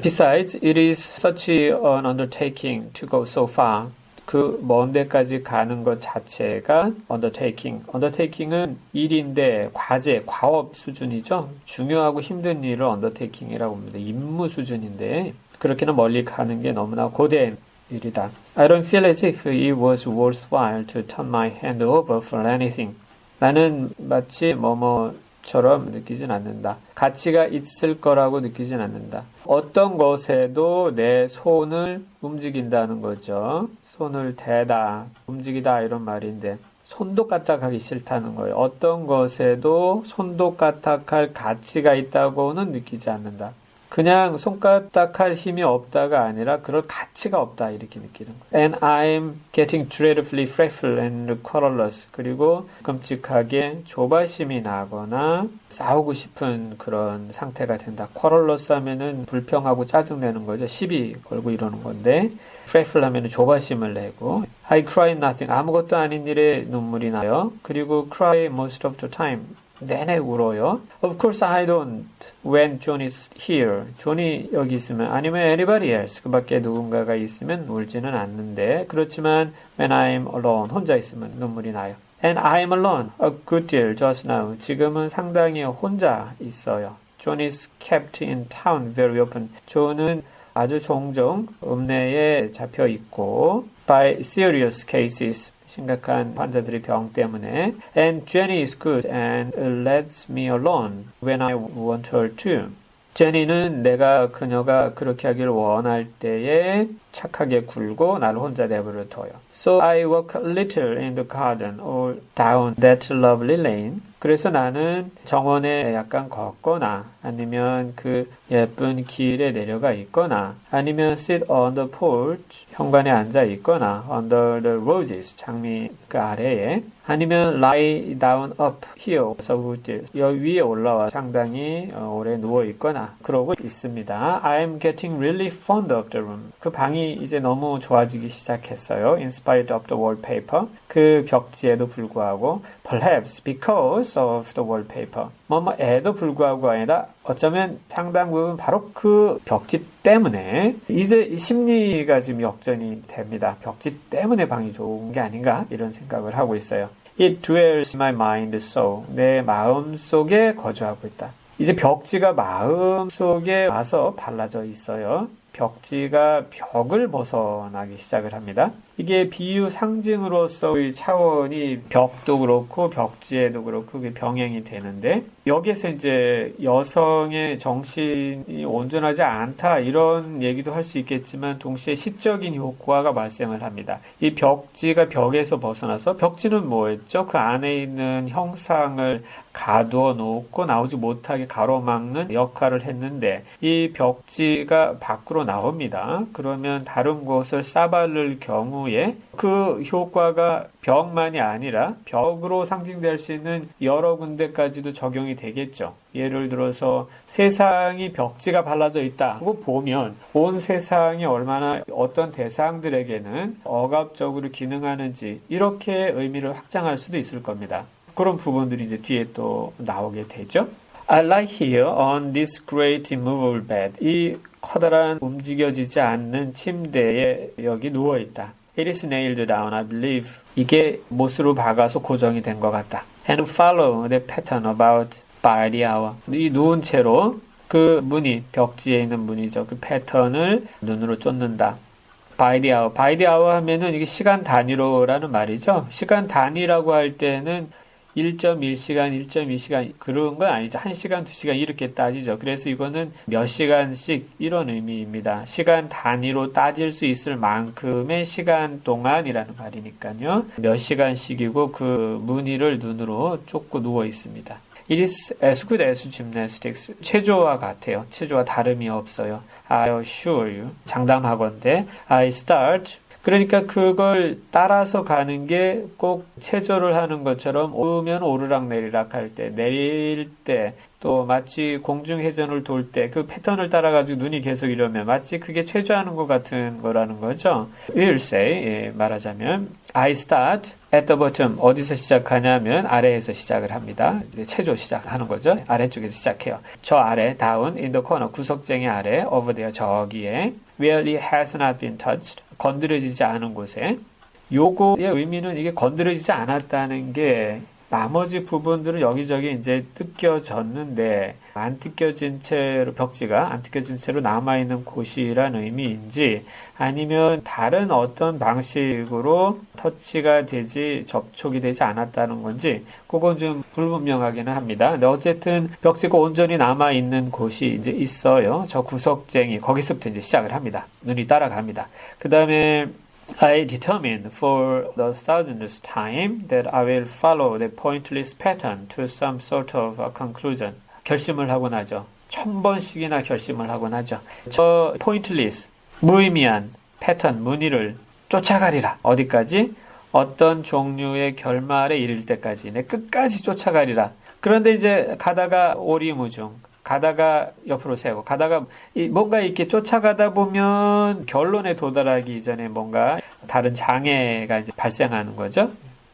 Besides, it is such an undertaking to go so far. 그 먼 데까지 가는 것 자체가 undertaking. undertaking은 일인데 과제, 과업 수준이죠. 중요하고 힘든 일을 undertaking이라고 합니다. 임무 수준인데 그렇게는 멀리 가는 게 너무나 고된 일이다. I don't feel as if it was worthwhile to turn my hand over for anything. 나는 마치 뭐뭐 처럼 느끼진 않는다. 가치가 있을 거라고 느끼진 않는다. 어떤 것에도 내 손을 움직인다는 거죠. 손을 대다, 움직이다 이런 말인데 손도 까딱하기 싫다는 거예요. 어떤 것에도 손도 까딱할 가치가 있다고는 느끼지 않는다. 그냥 손가락할 힘이 없다가 아니라 그럴 가치가 없다 이렇게 느끼는 거예요. And I'm getting dreadfully fretful and querulous. 그리고 끔찍하게 조바심이 나거나 싸우고 싶은 그런 상태가 된다. querulous 하면은 불평하고 짜증내는 거죠. 시비 걸고 이러는 건데 fretful 하면은 조바심을 내고 I cry nothing. 아무것도 아닌 일에 눈물이 나요. 그리고 cry most of the time. 내내 울어요. Of course I don't when John is here. 존이 여기 있으면 아니면 anybody else. 그 밖에 누군가가 있으면 울지는 않는데 그렇지만 when I'm alone 혼자 있으면 눈물이 나요. And I'm alone a good deal just now. 지금은 상당히 혼자 있어요. John is kept in town very often. 존은 아주 종종 읍내에 잡혀 있고 by serious cases 심각한 환자들의 병 때문에 and Jenny is good and lets me alone when I want her to. 제니는 내가 그녀가 그렇게 하기를 원할 때에 착하게 굴고 나를 혼자 내버려 둬요. So I walk a little in the garden or down that lovely lane. 그래서 나는 정원에 약간 걷거나 아니면 그 예쁜 길에 내려가 있거나 아니면 sit on the porch 현관에 앉아 있거나 under the roses 장미 그 아래에 아니면 lie down up here 서부지 여기 위에 올라와 상당히 오래 누워 있거나 그러고 있습니다. I'm getting really fond of the room. 그 방이 이제 너무 좋아지기 시작했어요. In spite of the wallpaper. 그 벽지에도 불구하고 perhaps because of the wallpaper. 뭐뭐에도 불구하고 아니라 어쩌면 상당 부분 바로 그 벽지 때문에 이제 심리가 지금 역전이 됩니다. 벽지 때문에 방이 좋은 게 아닌가 이런 생각을 하고 있어요. It dwells in my mind so 내 마음 속에 거주하고 있다. 이제 벽지가 마음 속에 와서 발라져 있어요. 벽지가 벽을 벗어나기 시작을 합니다. 이게 비유 상징으로서의 차원이 벽도 그렇고 벽지에도 그렇고 병행이 되는데 여기에서 이제 여성의 정신이 온전하지 않다 이런 얘기도 할 수 있겠지만 동시에 시적인 효과가 발생을 합니다. 이 벽지가 벽에서 벗어나서 벽지는 뭐였죠? 그 안에 있는 형상을 가두어 놓고 나오지 못하게 가로막는 역할을 했는데 이 벽지가 밖으로 나옵니다. 그러면 다른 곳을 싸바를 경우 에 그 효과가 벽만이 아니라 벽으로 상징될 수 있는 여러 군데까지도 적용이 되겠죠. 예를 들어서 세상이 벽지가 발라져 있다고 보면 온 세상이 얼마나 어떤 대상들에게는 억압적으로 기능하는지 이렇게 의미를 확장할 수도 있을 겁니다. 그런 부분들이 이제 뒤에 또 나오게 되죠. I lie here on this great immovable bed. 이 커다란 움직여지지 않는 침대에 여기 누워 있다. It is nailed down, I believe. 이게 못으로 박아서 고정이 된 것 같다. And follow the pattern about by the hour. 이 누운 채로 그 무늬, 벽지에 있는 무늬죠. 그 패턴을 눈으로 쫓는다. by the hour. by the hour 하면은 이게 시간 단위로라는 말이죠. 시간 단위라고 할 때는 1.1시간, 1.2시간 그런 건 아니죠. 1시간, 2시간 이렇게 따지죠. 그래서 이거는 몇 시간씩 이런 의미입니다. 시간 단위로 따질 수 있을 만큼의 시간 동안이라는 말이니까요. 몇 시간씩이고 그 무늬를 눈으로 쫓고 누워 있습니다. It is as good as gymnastics. 체조와 같아요. 체조와 다름이 없어요. I assure you. 장담하건대 I start 그러니까 그걸 따라서 가는 게 꼭 체조를 하는 것처럼 오르면 오르락 내리락 할 때, 내릴 때 또 마치 공중회전을 돌 때 그 패턴을 따라가지고 눈이 계속 이러면 마치 그게 최저하는 것 같은 거라는 거죠. We'll say, 예, 말하자면 I start at the bottom. 어디서 시작하냐면 아래에서 시작을 합니다. 이제 체조 시작하는 거죠. 아래쪽에서 시작해요. 저 아래, down, in the corner, 구석쟁이 아래, over there, 저기에 where it has not been touched. 건드려지지 않은 곳에 요거의 의미는 이게 건드려지지 않았다는 게 나머지 부분들은 여기저기 이제 뜯겨졌는데 안 뜯겨진 채로 벽지가 안 뜯겨진 채로 남아 있는 곳이란 의미인지 아니면 다른 어떤 방식으로 터치가 되지 접촉이 되지 않았다는 건지 그건 좀 불분명하기는 합니다. 근데 어쨌든 벽지가 온전히 남아 있는 곳이 이제 있어요. 저 구석쟁이 거기서부터 이제 시작을 합니다. 눈이 따라갑니다. 그 다음에 I determined for the thousandth time that I will follow the pointless pattern to some sort of a conclusion. 결심을 하곤 하죠. 천 번씩이나 결심을 하곤 하죠. 저 pointless, 무의미한 패턴, 무늬를 쫓아가리라. 어디까지? 어떤 종류의 결말에 이를 때까지. 내 끝까지 쫓아가리라. 그런데 이제 가다가 오리무중, 가다가 옆으로 세고 가다가 이 뭔가 이렇게 쫓아가다 보면 결론에 도달하기 이전에 뭔가 다른 장애가 이제 발생하는 거죠.